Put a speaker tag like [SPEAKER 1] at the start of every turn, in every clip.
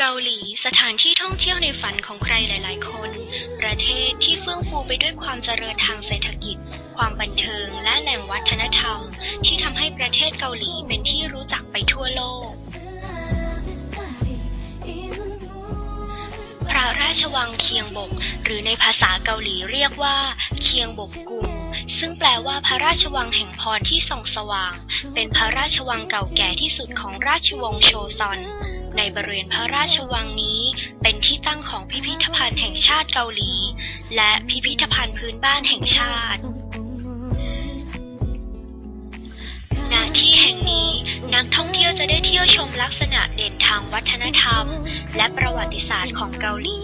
[SPEAKER 1] เกาหลีสถานที่ท่องเที่ยวในฝันของใครหลาย ๆ คน ประเทศที่เฟื่องฟูไปด้วยความเจริญทางเศรษฐกิจ ความบันเทิงและแหล่งวัฒนธรรม ที่ทำให้ประเทศเกาหลีเป็นที่รู้จักไปทั่วโลก พระราชวังเคียงบก หรือในภาษาเกาหลีเรียกว่า เคียงบกกุงซึ่งแปลว่าพระราชวังแห่งพรที่ส่องสว่าง เป็นพระราชวังเก่าแก่ที่สุดของราชวงศ์โชซอน ในบริเวณพระราชวังนี้ เป็นที่ตั้งของพิพิธภัณฑ์แห่งชาติเกาหลี และพิพิธภัณฑ์พื้นบ้านแห่งชาติณที่แห่งนี้นักท่องเที่ยวจะได้เที่ยวชมลักษณะเด่นทางวัฒนธรรม และประวัติศาสตร์ของเกาหลี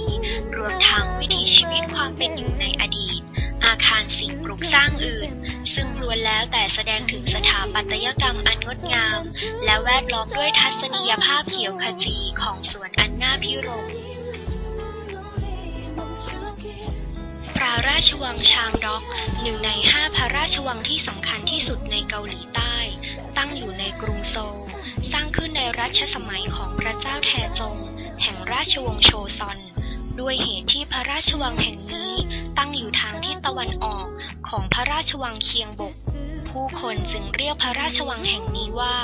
[SPEAKER 1] รวมทั้งวิถีชีวิตความเป็นอยู่ในอดีต คารสิ่งปลูกสร้างอื่น ซึ่งล้วนแล้วแต่แสดงถึงสถาปัตยกรรมอันงดงาม และแวดล้อมด้วยทัศนียภาพเขียวขจีของสวนอันน่าพิรมพระราชวังชางด็อกหนึ่งในห้าพระราชวังที่สำคัญที่สุดในเกาหลีใต้ ตั้งอยู่ในกรุงโซล สร้างขึ้นในรัชสมัยของพระเจ้าแทจง แห่งราชวงศ์โชซอน ด้วยเหตุที่พระราชวังแห่งนี้ตั้งอยู่ทางทิศตะวันออกของพระราชวังเคียงบก ผู้คนจึงเรียกพระราชวังแห่งนี้ว่า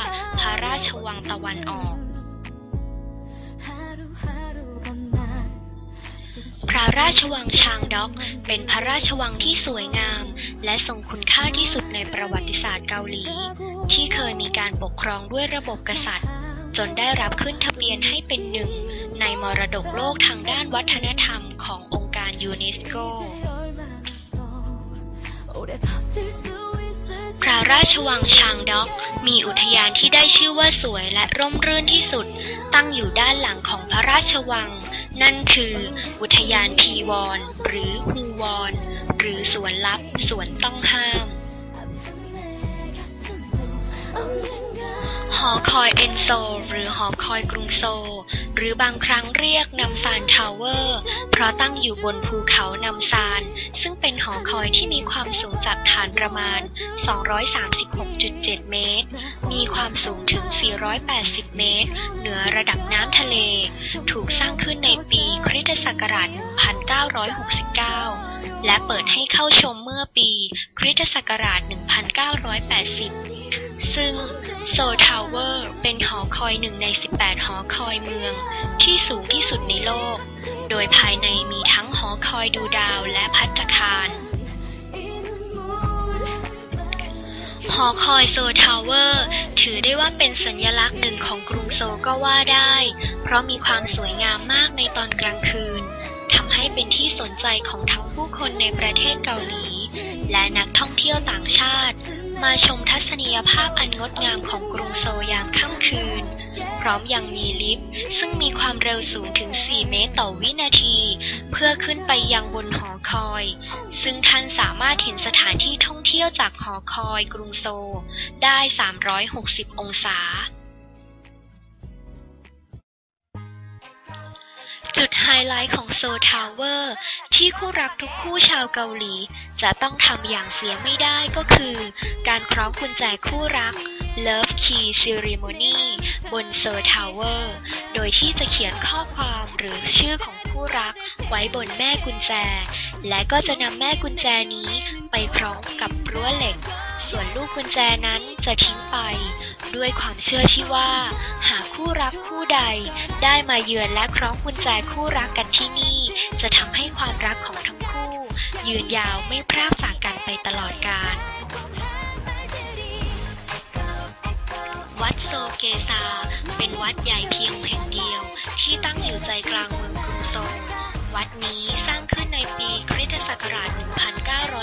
[SPEAKER 1] พระราชวังตะวันออก พระราชวังชางด็อก เป็นพระราชวังที่สวยงาม และทรงคุณค่าที่สุดในประวัติศาสตร์เกาหลี ที่เคยมีการปกครองด้วยระบบกษัตริย์ จนได้รับขึ้นทะเบียนให้เป็นหนึ่ง ในมรดกโลกทางด้านวัฒนธรรมขององค์การยูเนสโก พระราชวังชางด็อก มีอุทยานที่ได้ชื่อว่าสวยและร่มรื่นที่สุด ตั้งอยู่ด้านหลังของพระราชวัง นั่นคือ อุทยานทีวอนหรือฮูวอนหรือสวนลับสวนต้องห้าม อคอยเอนโซหรือหอคอยกรุงโซลหรือบางครั้งเรียกนำซานทาวเวอร์ เพราะตั้งอยู่บนภูเขานำซาน ซึ่งเป็นหอคอยที่มีความสูงจากฐานประมาณ 236.7 เมตร มีความสูงถึง 480 เมตร เหนือระดับน้ำทะเล ถูกสร้างขึ้นในปีคริสตศักราช 1969 และเปิดให้เข้าชมเมื่อปีคริสตศักราช 1980 ซึ่งโซทาวเวอร์เป็นหอคอยหนึ่งใน 18 หอคอยเมือง ที่สูงที่สุดในโลก โดยภายในมีทั้งหอคอยดูดาวและพัตคารหอคอยโซทาวเวอร์ถือได้ว่าเป็นสัญลักษณ์หนึ่งของกรุงโซก็ว่าได้ เพราะมีความสวยงามมากในตอนกลางคืนำให้เป็นที่สนใจของทั้งผู้คนในประเทศเกาหลี และนักท่องเที่ยวต่างชาติ มาชมทัศนียภาพอันงดงามของกรุงโซยามค่ำคืน พร้อมยังมีลิฟต์ ซึ่งมีความเร็วสูงถึง 4 เมตรต่อวินาที เพื่อขึ้นไปยังบนหอคอย ซึ่งท่านสามารถเห็นสถานที่ท่องเที่ยวจากหอคอยกรุงโซ ได้ 360 องศา จุดไฮไลท์ของโซทาวเวอร์ที่คู่รักทุกคู่ชาวเกาหลี จะต้องทำอย่างเสียไม่ได้ก็คือ การคล้องกุญแจคู่รัก Love Key Ceremony บนโซทาวเวอร์โดยที่จะเขียนข้อความหรือชื่อของคู่รักไว้บนแม่กุญแจ และก็จะนำแม่กุญแจนี้ไปคล้องกับรั้วเหล็ก ส่วนลูกกุญแจนั้นจะทิ้งไป ด้วยความเชื่อที่ว่า หากคู่รักคู่ใดได้มาเยือนและคล้องกุญแจคู่รักกันที่นี่ จะทำให้ความรักของทั้งคู่ ยืนยาวไม่พรากจากกันไปตลอดกาลวัดโซเกซา เป็นวัดใหญ่เพียงแห่งเดียว ที่ตั้งอยู่ใจกลางเมืองกรุงโซลวัดนี้สร้างขึ้นในปีคริสตศักราช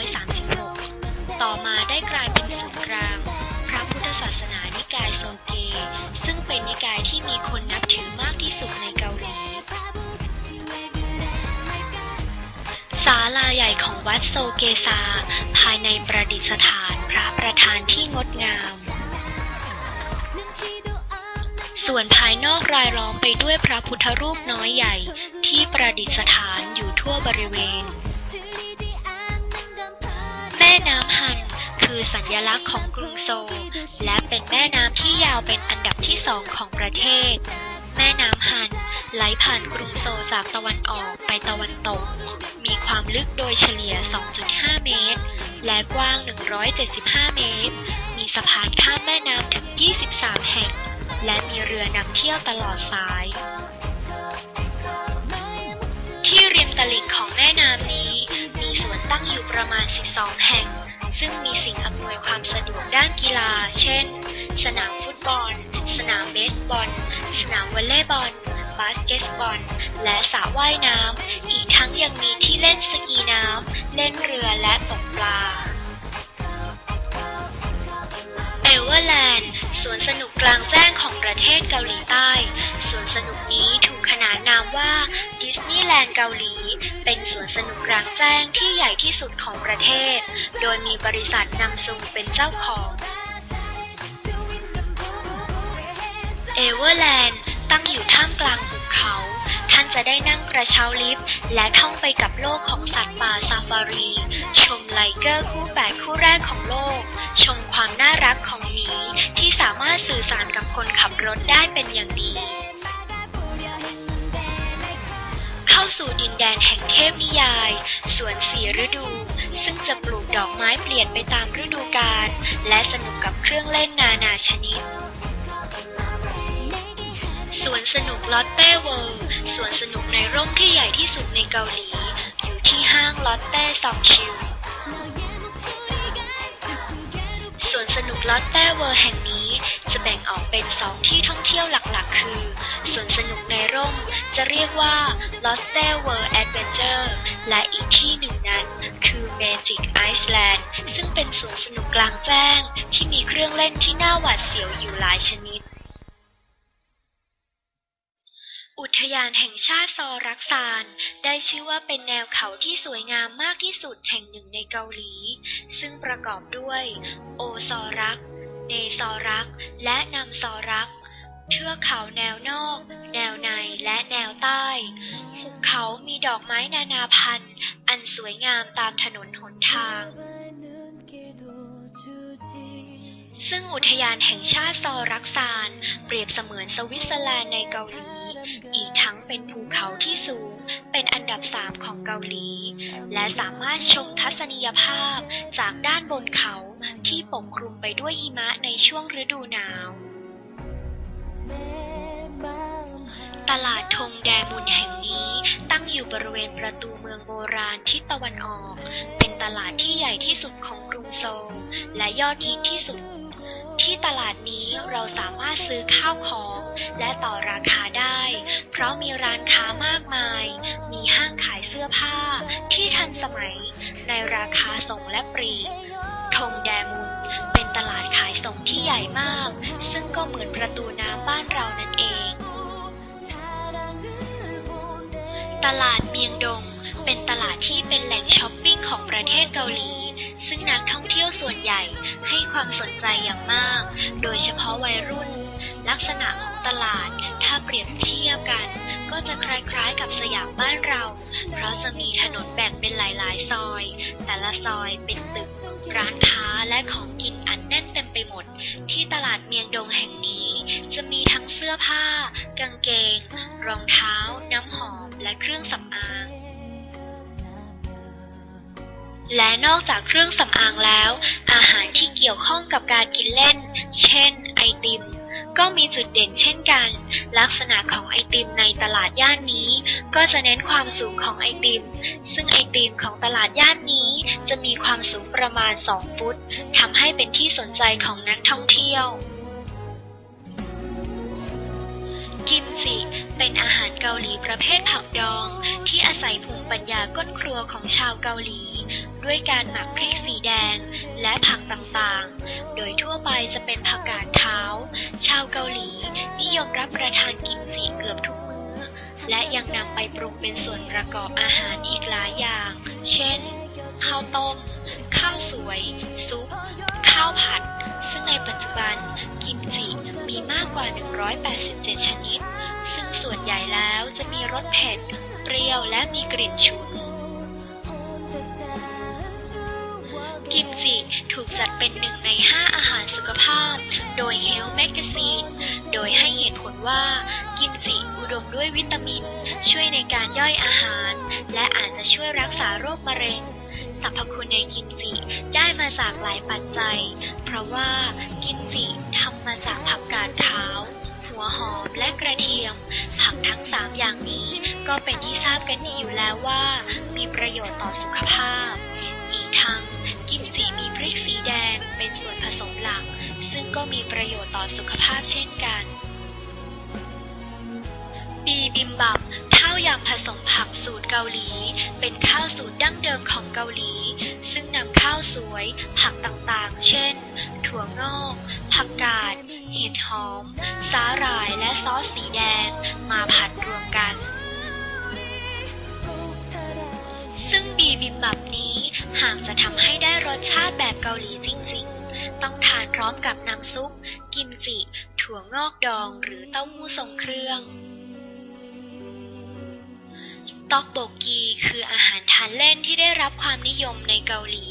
[SPEAKER 1] 1936 ต่อมาได้กลายเป็นศูนย์กลาง มีคนนับถือมากที่สุดในเกาหลี ศาลาใหญ่ของวัดโซเกซา ภายในประดิษฐานพระประธานที่งดงาม ส่วนภายนอกรายล้อมไปด้วยพระพุทธรูปน้อยใหญ่ที่ประดิษฐานอยู่ทั่วบริเวณ แม่น้ำฮัน คือสัญลักษณ์ของกรุงโซลและเป็นแม่น้ำที่ยาวเป็นอันดับที่สองของประเทศ แม่น้ำฮันไหลผ่านกรุงโซลจากตะวันออกไปตะวันตก มีความลึกโดยเฉลี่ย 2.5 เมตร และกว้าง 175 เมตร มีสะพานข้ามแม่น้ำถึง 23 แห่ง และมีเรือนำเที่ยวตลอดสาย ที่ริมตลิ่งของแม่น้ำนี้ มีสวนตั้งอยู่ประมาณ 12 แห่ง ซึ่งมีสิ่งอำนวยความสะดวกด้านกีฬา เช่น สนามฟุตบอล สนามเบสบอล สนามวอลเลย์บอล บาสเกตบอล และสระว่ายน้ำ อีกทั้งยังมีที่เล่นสกีน้ำ เล่นเรือและตกปลาเอเวอร์แลนด์สวนสนุกกลางแจ้งของประเทศเกาหลีใต้ สวนสนุกนี้ถูกขนานนามว่า นีย์แลนด์เกาหลี เป็นสวนสนุกกลางแจ้งที่ใหญ่ที่สุดของประเทศ โดยมีบริษัทนำซุงเป็นเจ้าของเอเวอร์แลนด์ตั้งอยู่ท่ามกลางหุบเขา ท่านจะได้นั่งกระเช้าลิฟต์และท่องไปกับโลกของสัตว์ป่าซาฟารี ชมไลเกอร์คู่แฝดคู่แรกของโลก ชมความน่ารักของหมีที่สามารถสื่อสารกับคนขับรถได้เป็นอย่างดี เข้าสู่ดินแดนแห่งเทพนิยาย สวนสีฤดู ซึ่งจะปลูกดอกไม้เปลี่ยนไปตามฤดูกาลและสนุกกับเครื่องเล่นนานาชนิด สวนสนุกลอตเต้เวิลด์สวนสนุกในร่มที่ใหญ่ที่สุดในเกาหลี อยู่ที่ห้างลอตเต้ซองชิลสวนสนุกลอตเต้เวิลด์แห่งนี้จะแบ่งออกเป็นสองที่ท่องเที่ยวห ลักคือสวนสนุกในร่ม จะเรียกว่า Lotte World Adventure และอีกที่หนึ่งนั้นคือ Magic Iceland ซึ่งเป็นสวนสนุกกลางแจ้ง ที่มีเครื่องเล่นที่น่าหวาดเสียวอยู่หลายชนิด อุทยานแห่งชาติซอรักซาน ได้ชื่อว่าเป็นแนวเขาที่สวยงามมากที่สุดแห่งหนึ่งในเกาหลี ซึ่งประกอบด้วย โอซอรัก เนซอรัก และนำซอรัก เทือกเขาแนวนอก แนวในและแนวใต้หุบเขามีดอกไม้นานาพันธุ์ อันสวยงามตามถนนหนทาง ซึ่งอุทยานแห่งชาติซอรักซาน เปรียบเสมือนสวิตเซอร์แลนด์ในเกาหลี อีกทั้งเป็นภูเขาที่สูง เป็นอันดับสามของเกาหลี และสามารถชมทัศนียภาพจากด้านบนเขาที่ปกคลุมไปด้วยหิมะในช่วงฤดูหนาว ตลาดธงแดมุนแห่งนี้ตั้งอยู่บริเวณประตูเมืองโบราณทิศตะวันออก เป็นตลาดที่ใหญ่ที่สุดของกรุงโซลและยอดฮิตที่สุด ที่ตลาดนี้เราสามารถซื้อข้าวของ และต่อราคาได้ เพราะมีร้านค้ามากมาย มีห้างขายเสื้อผ้าที่ทันสมัย ในราคาส่งและปลีกธงแดมุนเป็น ที่ใหญ่มาก ซึ่งก็เหมือนประตูน้ำบ้านเรานั่นเอง ตลาดเมียงดง เป็นตลาดที่เป็นแหล่งช้อปปิ้งของประเทศเกาหลี ซึ่งนักท่องเที่ยวส่วนใหญ่ให้ความสนใจอย่างมาก โดยเฉพาะวัยรุ่น ลักษณะของตลาดถ้าเปรียบเทียบกัน ก็จะคล้ายๆกับสยามบ้านเรา เพราะจะมีถนนแบ่งเป็นหลายๆ ซอย แต่ละซอยเป็นตึก ร้านค้าและของกินอันแน่นเต็มไปหมด ที่ตลาดเมียงดงแห่งนี้ จะมีทั้งเสื้อผ้า กางเกง รองเท้า น้ำหอม และเครื่องสำอาง และนอกจากเครื่องสำอางแล้ว อาหารที่เกี่ยวข้องกับการกินเล่น เช่น ไอติม ก็มีจุดเด่นเช่นกัน ลักษณะของไอติมในตลาดย่านนี้ ก็จะเน้นความสูงของไอติม ซึ่งไอติมของตลาดย่านนี้จะมีความสูงประมาณ 2 ฟุตทำให้เป็นที่สนใจของนักท่องเที่ยว กิมจิเป็นอาหารเกาหลีประเภทผักดอง ที่อาศัยภูมิปัญญาก้นครัวของชาวเกาหลี ด้วยการหมักพริกสีแดงและผักต่างๆ โดยทั่วไปจะเป็นผักกาดขาว ชาวเกาหลี นิยมรับประทานกิมจิเกือบทุกมื้อ และยังนำไปปรุงเป็นส่วนประกอบอาหารอีกหลายอย่าง เช่น ข้าวต้ม ข้าวสวย ซุป ข้าวผัด ซึ่งในปัจจุบันกิมจิมีมากกว่า 187 ชนิด ซึ่งส่วนใหญ่แล้วจะมีรสเผ็ด เปรี้ยวและมีกลิ่นฉุน ถูกจัดเป็นหนึ่งใน 5 อาหารสุขภาพ โดย Health Magazine โดยให้เหตุผลว่า กิมจิอุดมด้วยวิตามิน ช่วยในการย่อยอาหาร และอาจจะช่วยรักษาโรคมะเร็งสรรพคุณในกิมจิได้มาจากหลายปัจจัย เพราะว่ากิมจิทำมาจากผักกาดขาว หัวหอมและกระเทียม ผักทั้ง3อย่างนี้ ก็เป็นที่ทราบกันดีอยู่แล้วว่า มีประโยชน์ต่อสุขภาพ อีกทั้งกิมจิมี กสีแดงเป็นส่วนผสมหลัก ซึ่งก็มีประโยชน์ต่อสุขภาพเช่นกัน บีบิมบับข้าวยำผสมผักสูตรเกาหลี เป็นข้าวสูตรดั้งเดิมของเกาหลี ซึ่งนำข้าวสวย ผักต่างๆ เช่น ถั่วงอก ผักกาด เห็ดหอม สาหร่ายและซอสสีแดง มาผัดรวมกัน ซึ่งบีบิมบับ หากจะทำให้ได้รสชาติแบบเกาหลีจริงๆ ต้องทานพร้อมกับน้ำซุป กิมจิ ถั่วงอกดองหรือเต้าหู้ทรงเครื่องต็อกโบกีคืออาหารทานเล่นที่ได้รับความนิยมในเกาหลี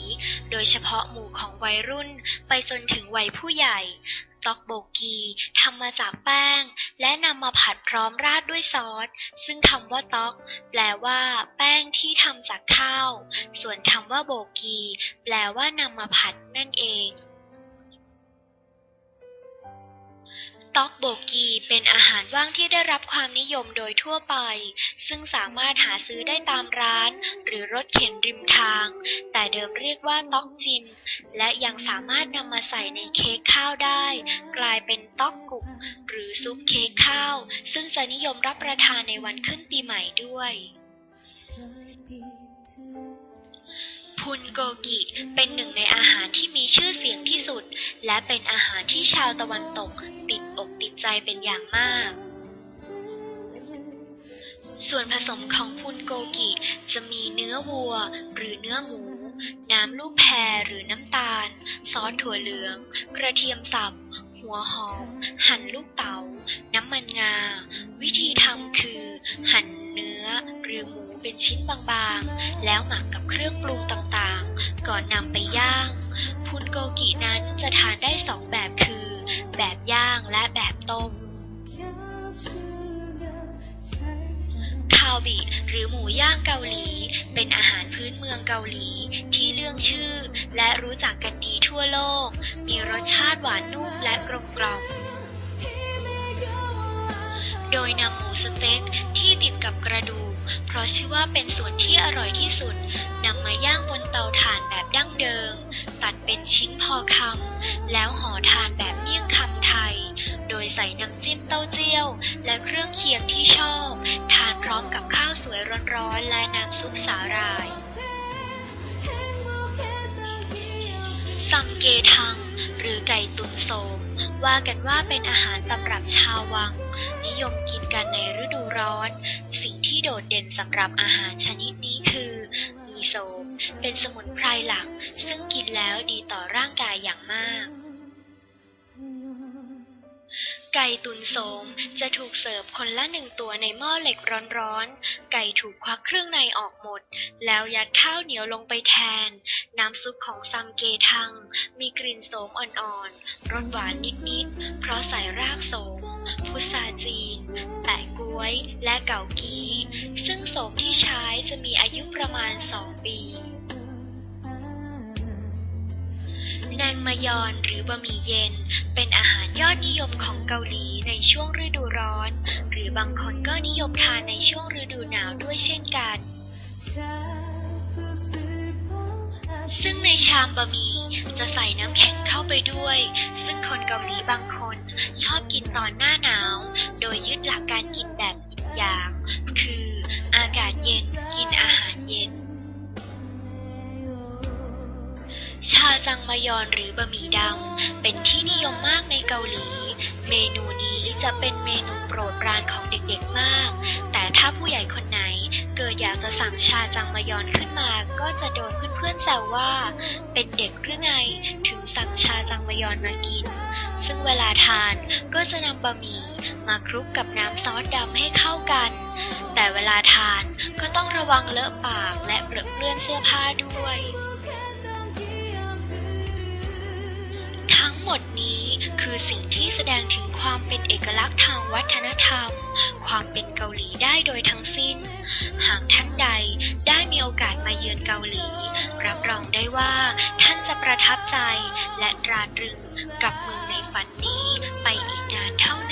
[SPEAKER 1] โดยเฉพาะหมู่ของวัยรุ่นไปจนถึงวัยผู้ใหญ่ ต็อกโบกีทำมาจากแป้ง และนำมาผัดพร้อมราดด้วยซอส ซึ่งคำว่าต็อก แปลว่า แป้งที่ทำจากข้าว ส่วนคำว่าโบกี แปลว่านำมาผัดนั่นเอง ต็อกโบกีเป็นอาหารว่างที่ได้รับความนิยมโดยทั่วไป ซึ่งสามารถหาซื้อได้ตามร้าน หรือรถเข็นริมทาง แต่เดิมเรียกว่าต็อกจิน และยังสามารถนำมาใส่ในเค้กข้าวได้ กลายเป็นต็อกกุก หรือซุปเค้กข้าว ซึ่งจะนิยมรับประทานในวันขึ้นปีใหม่ด้วยพุนโกกิเป็นหนึ่งในอาหารที่ และเป็นอาหารที่ชาวตะวันตกติดอกติดใจเป็นอย่างมาก ส่วนผสมของพุนโกกิจะมีเนื้อวัวหรือเนื้อหมู น้ำลูกแพรหรือน้ำตาล ซอสถั่วเหลือง กระเทียมสับ หัวหอม หั่นลูกเต๋า น้ำมันงา วิธีทำคือ หั่นเนื้อหรือหมูเป็นชิ้นบางๆ แล้วหมักกับเครื่องปรุงต่างๆ ก่อนนำไปย่าง โกกินั้นจะทานได้สองแบบคือ แบบย่างและแบบต้ม คาวบิ หรือหมูย่างเกาหลี เป็นอาหารพื้นเมืองเกาหลีที่เรื่องชื่อ และรู้จักกันดีทั่วโลก มีรสชาติหวานนุ่มและกลมกล่อมโดยนำหมูสเต็กที่ติดกับกระดูก เพราะชื่อว่าเป็นส่วนที่อร่อยที่สุดนำมาย่างบนเตาถ่าน แล้วห่อทานแบบเมี่ยงคำไทย โดยใส่น้ำจิ้มเต้าเจี้ยว และเครื่องเคียงที่ชอบ ทานพร้อมกับข้าวสวยร้อนๆ และน้ำซุปสาหร่ายซัมเกทัง หรือไก่ตุ๋นโสม ว่ากันว่าเป็นอาหารตำรับชาววัง นิยมกินกันในฤดูร้อน สิ่งที่โดดเด่นสำหรับอาหารชนิดนี้คือ โสมเป็นสมุนไพรหลัก ซึ่งกินแล้วดีต่อร่างกายอย่างมาก ไก่ตุนโสมจะถูกเสิร์ฟคนละหนึ่งตัวในหม้อเหล็กร้อนๆ ไก่ถูกควักเครื่องในออกหมด แล้วยัดข้าวเหนียวลงไปแทน น้ำซุปของซัมเกทัง มีกลิ่นโสมอ่อนๆ รสหวานนิดๆ เพราะใส่รากโสม พุทราจีน แปะก๊วย และเก่ากีซึ่งโสมที่ใช้จะมีอายุประมาณ2ปี แนงมายอนหรือบะหมี่เย็น เป็นอาหารยอดนิยมของเกาหลีในช่วงฤดูร้อน หรือบางคนก็นิยมทานในช่วงฤดูหนาวด้วยเช่นกัน ซึ่งในชามบะหมี่จะใส่น้ำแข็งเข้าไปด้วย ซึ่งคนเกาหลีบางคนชอบกินตอนหน้าหนาว โดยยึดหลักการกินแบบหยินยาง คืออากาศเย็นกินอาหารเย็น ชาจังมายอนหรือบะหมี่ดำเป็นที่นิยมมากในเกาหลี เมนูนี้จะเป็นเมนูโปรดปรานของเด็กๆมาก แต่ถ้าผู้ใหญ่คนไหน กิดอยากจะสั่งชาจังมายอนขึ้นมา ก็จะโดนเพื่อนๆแซวว่า เป็นเด็กหรือไงถึงสั่งชาจังมายอนมากิน ซึ่งเวลาทานก็จะนำบะหมี่มาคลุกกับน้ำซอสดำให้เข้ากัน แต่เวลาทานก็ต้องระวังเลอะปากและเปรอะเปื้อนเสื้อผ้าด้วย ทั้งหมดนี้คือสิ่งที่แสดงถึงความเป็นเอกลักษณ์ทางวัฒนธรรม ความเป็นเกาหลีได้โดยทั้งสิ้น หากท่านใดได้มีโอกาสมาเยือนเกาหลี รับรองได้ว่าท่านจะประทับใจและตราตรึงกับเมืองในฝันนี้ไปอีกนานเท่าน